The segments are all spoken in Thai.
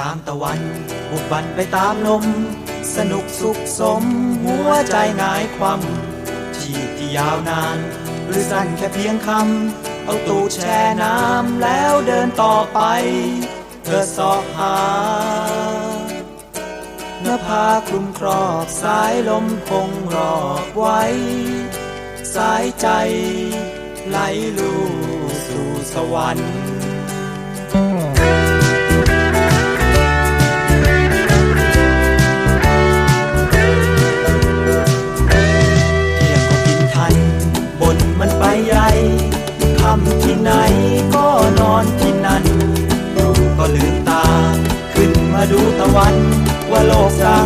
ตามตะวัน บุกบันไปตามลม สนุกสุขสม หัวใจหงายความชีพที่ยาวนาน หรือสั้นแค่เพียงคำ เอาตูดแช่น้ำแล้วเดินต่อไป เธอสอบหาเนื้อผ้าคลุมครอบสายลมคงรอบไว้ สายใจไหลลู่สู่สวรรค์ ที่ไหนก็นอนที่นั่นลูกก็ลืมตา ขึ้นมาดูตะวัน ว่าโลกสร้าง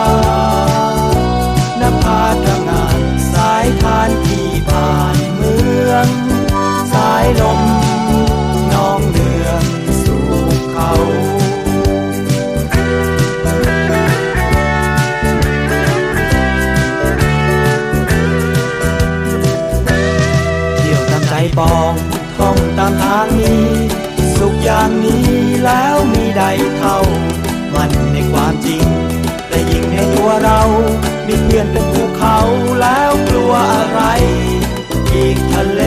ปองท่องตามทางนี้ สุขอย่างนี้แล้วมีใดเท่า มันในความจริง แต่ยิ่งในตัวเรา มีเพื่อนเป็นภูเขาแล้วกลัวอะไร อีกทะเล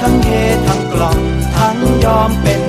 ทั้งเททั้งกล่องทั้งยอมเป็น